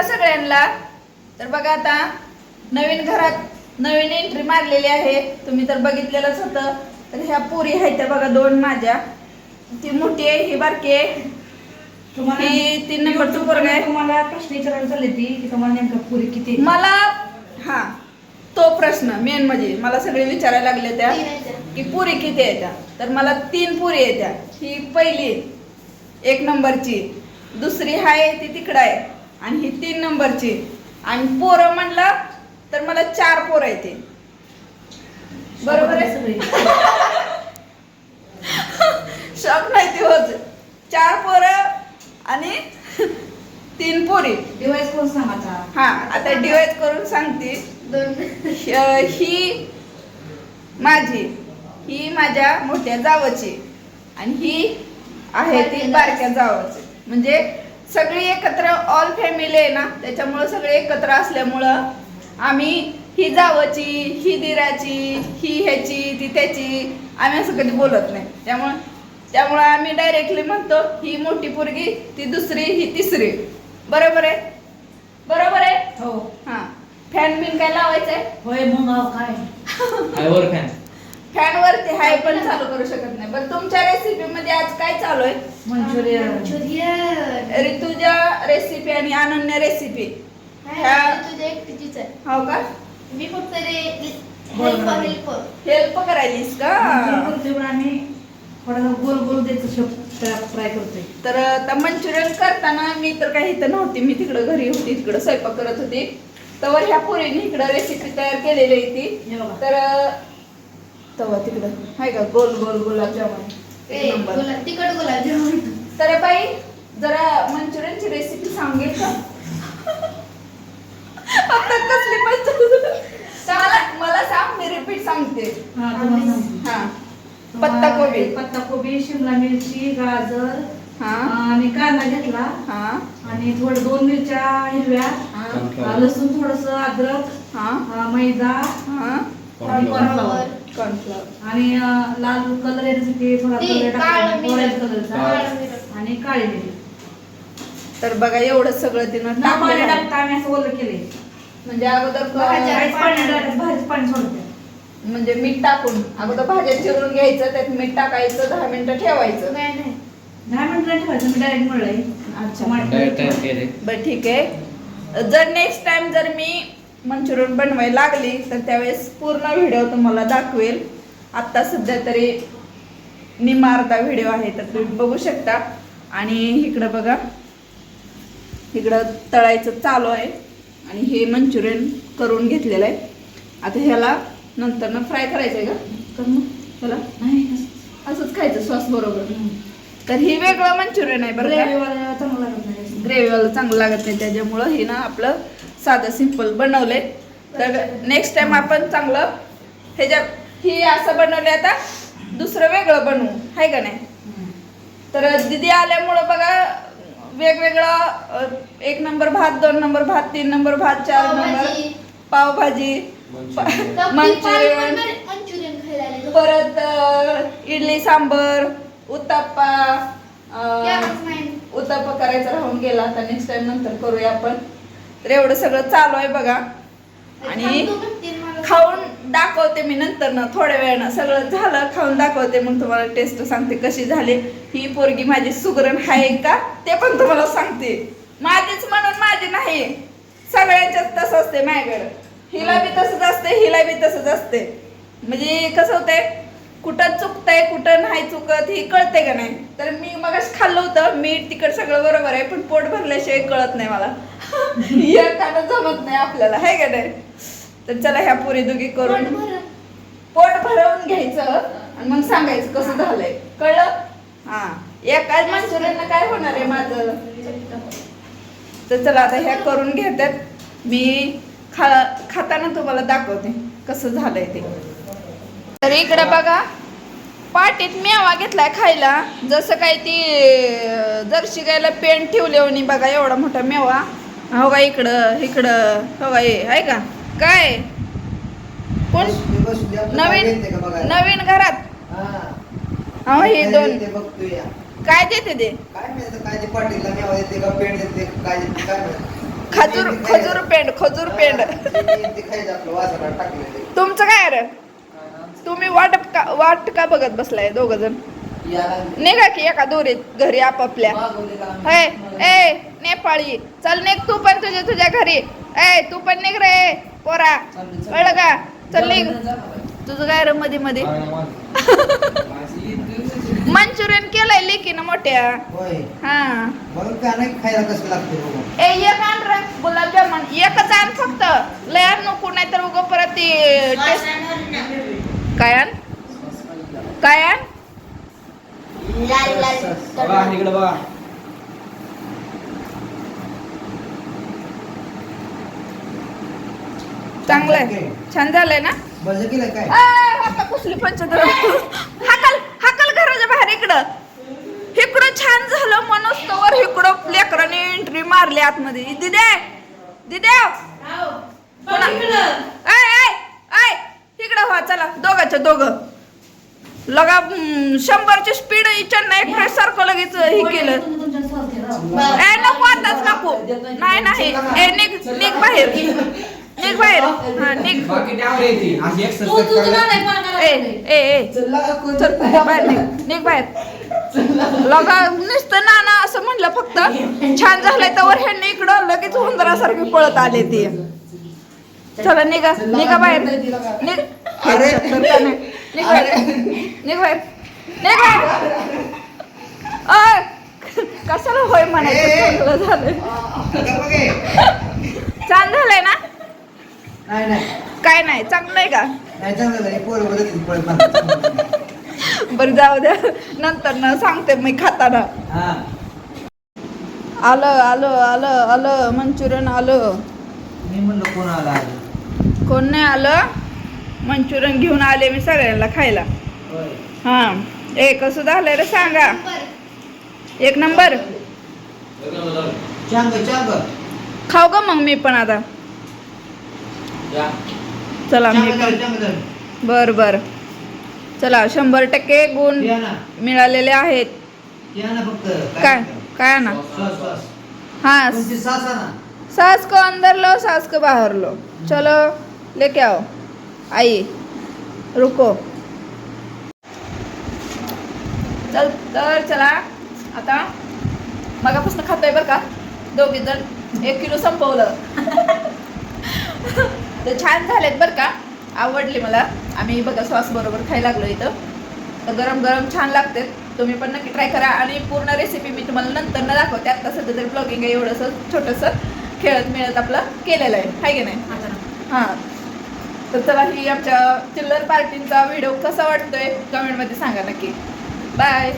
का सगळ्यांना. तर बघा आता नवीन घरात नवीन एंट्री मारलेली आहे. तुम्ही तर बघितलेलंच होतं. तर ह्या पुरी आहेत त्या बघा दोन माझ्या. ती मोठी आहे ही बारकी आहे. तुम्हाला ही तीन नंबरची पोरग आहे. तुम्हाला प्रश्न विचारायला चालले ती की तुम्हाला नेमकं पुरी किती? मला हा तो प्रश्न मेन म्हणजे मला सगळे विचारायला लागले त्या की पुरी किती आहे त्या? तर मला तीन पुरी आहे त्या. ही पहिली एक नंबरची दुसरी आहे ती तिकडं आहे. आणि ही तीन नंबरची. आणि पोरं म्हणलं तर मला चार पोरं आहे ते बरोबर आहे? शॉक नाही ते होत चार पोरं आणि तीन पोरी. डिवाइस कोण सांगायचा हा आता डिवाइड करून सांगते. श- ही माझी ही माझ्या मोठ्या जावची आणि ही आहे ती बारक्या जावची. म्हणजे सगळी एकत्र ऑल फॅमिली आहे ना त्याच्यामुळं सगळे एकत्र असल्यामुळं आम्ही ही जावची ही दिराची ही ह्याची ती त्याची आम्ही असं कधी बोलत नाही. त्यामुळं त्यामुळं आम्ही डायरेक्टली म्हणतो ही मोठी पोरगी ती दुसरी ही तिसरी. बरोबर आहे? बरोबर आहे? हो. हा. फॅन बिन काय लावायचंय? होय मग काय? आयवर फॅन फॅन वरती हाय पण चालू करू शकत नाही. बरं तुमच्या रेसिपी मध्ये आज काय चालू आहे? मंचुरियन. ऋतुजा रेसिपी आणि अनन्य रेसिपी हो का? मी फक्त. हेल्प करायलीस का? करतोय पण आम्ही थोडासा गोल गोल द्यायचं ट्राय करतोय. तर आता मंचुरियन करताना मी तर काही इथं नव्हती. मी तिकडं घरी होती तिकडं स्वयंपाक करत होती. तर ह्या पोरीने इकडं रेसिपी तयार केलेली आहे ती. हे बघा. तर तवा तिकडं. हाय का? गोल गोल गुलाबजामुन एक नंबर. तिकट गुलाबजामुन तर बाई जरा मंचुरियनची रेसिपी सांगेल का? आता कसली मंचुरियन? मला मला सांग मी रिपीट सांगते. हा तुम्हाला सांगते. हा. पत्ता कोबी. पत्ता कोबी शिमला मिरची गाजर हा. आणि कांदा घेतला. हा. आणि थोडं दोन मिरच्या हिरव्या. हा. लसूण थोडस अद्रक हा. मैदा हा. आणि कॉर्नफ्लॉवर आणि अं, लाल कलर येण्यासाठी थोडा ते कलर काळं टाकला मीठ. ऑरेंज कलरचा काळं मीठ. आणि काळी मिरी. तर बघा एवढं सगळं तिनं पाणी टाकलं टाकता आम्ही असं ओलं केले म्हणजे अगोदर पाणी टाकायचं भाजीत पाणी सोडते. म्हणजे मीठ टाकून अगोदर भाज्या चिरून घ्यायचं त्यात मीठ टाकायचं दहा मिनिटं ठेवायचं. नाही नाही. दहा मिनिटं ठेवायचं मी डायरेक्ट मिळलंय अच्छा. डायरेक्ट तयार केले बर ठीक आहे. जर नेक्स्ट टाइम जर मी मंचुरियन बनवायला लागली तर त्यावेळेस पूर्ण व्हिडिओ तुम्हाला दाखवेल. आत्ता सध्या तरी निम्मा अर्धा व्हिडिओ आहे तर तुम्ही बघू शकता. आणि इकडं बघा इकडं तळायचं चालू आहे. आणि हे मंचुरियन करून घेतलेलं आहे. आता ह्याला नंतर फ्राय करायचं आहे का? तर मग. ह्याला? नाही असंच. खायचं सॉस बरोबर. तर ही वेगळं मंचुरियन आहे बरं चांगलं लागत नाही ग्रेव्हीवाला चांगलं लागत नाही त्याच्यामुळं हे ना आपलं साधं सिंपल बनवलंय तर नेक्स्ट टाइम आपण चांगलं ह्याच्या ही असं बनवलंय आता दुसरं वेगळं बनवू. आहे का नाही? तर दिदी आल्यामुळं बघा वेगवेगळं एक नंबर भात दोन नंबर भात तीन नंबर भात चार नंबर पावभाजी. मंचुरियन. मंचुरियन खायला आले परत इडली सांबर उत्तप्पा. उत्तप्पा करायचा राहून गेला आता नेक्स्ट टाइम नंतर करूया आपण. तर एवढं सगळं चालू आहे बघा. आणि. खाऊन दाखवते मी नंतर ना थोड्या वेळानं. सगळं झालं खाऊन दाखवते. मग तुम्हाला टेस्ट सांगते कशी झाली. ही पोरगी माझी सुगरण आहे का? ते पण तुम्हाला सांगते. माझीच म्हणून माझी नाही. सगळ्यांच्याच तसं असते माझ्याकडं. हिला बी तसंच असते हिला बी तसंच असते. म्हणजे कसं होतंय कुठं चुकतंय कुठं नाही चुकत ही कळते का नाही? तर मी मग खाल्लं होतं मीठ तिकट सगळं बरोबर आहे पण पोट भरल्याशिवाय कळत नाही मला. एखादं जमत नाही आपल्याला आहे का नाही? तर चला ह्या पुरी दुगी करून पोट भरवून घ्यायचं आणि मग सांगायचं कसं झालंय. कळलं? हा. एकाच मंचुरियन काय होणार आहे माझं? तर चला आता ह्या करून घेतात. मी खा खाताना तुम्हाला दाखवते कसं झालंय ते. तर इकडे बघा. पाटीत मेवा घेतलाय खायला. जसं काय ती अं, जर्सी गायला पेंट ठेवले होणी बघा एवढा मोठा मेवा. हो का इकडं इकडं हो का हे आहे का? काय? कोण? नवीन नवीन घरात? हो हे दोन. काय देते ते? खजूर खजूर पेंड खजूर पेंड. तुमचं काय रे? वाट का वाट का बघत बसलाय दोघ जण निघा की एका दोरीत घरी आपापल्या. हे ए नेपाळी. चल निघ तू पण तुझ्या तुझ्या घरी. ए तू पण निघ रे पोरा. कळलं का चल निघ. तुझं काय रे मध्ये मध्ये मंचुरियन केलंय लेकीनं मोठ्या. होय. हा. मग का नाही खायला कसं लागते बघू? ए एक आण रे गुलाबजामुन. एकच आण फक्त. लय आण नको नाही तर उगं परत ते टेस्ट काय आण काय आण बघा. चांगलंय छान झालंय ना? कुसली पंचतर हाकल हाकल घराच्या बाहेर इकडं. इकडं छान झालं मनोस्तवर इकडं लेकराने एंट्री मारली आतमध्ये. दिदे दिदे. आय चला दोघांच्या दोघं. लगा शंभरची स्पीड चेन्नई एक्सप्रेस सारखं लगेच हे केलं. ए नको आताच नको. नाही नाही ए निघ निघ बाहेर. निघ बाहेर. हा निघ. त्यावर ए. ए ए. चल बाहेर. निघ निघ बाहेर. लगा नुसतं नाना असं म्हणलं फक्त. छान झालंय तर ह्यांनी इकडं लगेच हुंदरासारखी पळत आले ते. चला. निघा निघा बाहेर. निघ. अरे. निघ बाहेर. निघ बाहेर. निघ बाहेर. अय, कशाला होय म्हणायचं? झालंय. छान झालंय ना? नाही नाही. काय नाही चांगलं आहे का. बरं जाऊ द्या. नंतर न सांगते मी खाताना. हा. आलं आलं आलं आलं मंचुरियन आलं. मी म्हणलं कोण आला कोण नाही आलं? मंचुरियन घेऊन आले मी सगळ्यांना खायला. हां. ए कसं झालंय रे सांगा. एक नंबर. चांग चांग. खाऊ का मग मी पण आता? चला मी पण. बर बर. चला शंभर टक्के गुण मिळालेले आहेत. काय काय? ना? Sauce sauce. हाँ. तुमची सास ना? सास को अंदर लो सास को बाहर लो. चलो लेके आओ. आई रुको. चल तर चला. आता मगापासून खातोय बरं का? दोघी जण. एक किलो संपवलं. ते छान झालेत बरं का? आवडले मला. आम्ही बघा सॉस बरोबर खायला लागलो इथं. तर गरम गरम छान लागते. तुम्ही पण नक्की ट्राय करा. आणि पूर्ण रेसिपी मी तुम्हाला नंतर न दाखवते. आता सध्या तरी ब्लॉगिंग आहे एवढंसं छोटंसं. खेळत मिळत आपलं केलेलं आहे. हाय की नाही. हां. तर चला ही आमच्या चिल्लर पार्टींचा व्हिडिओ कसा वाटतोय कमेंटमध्ये सांगा नक्की. बाय.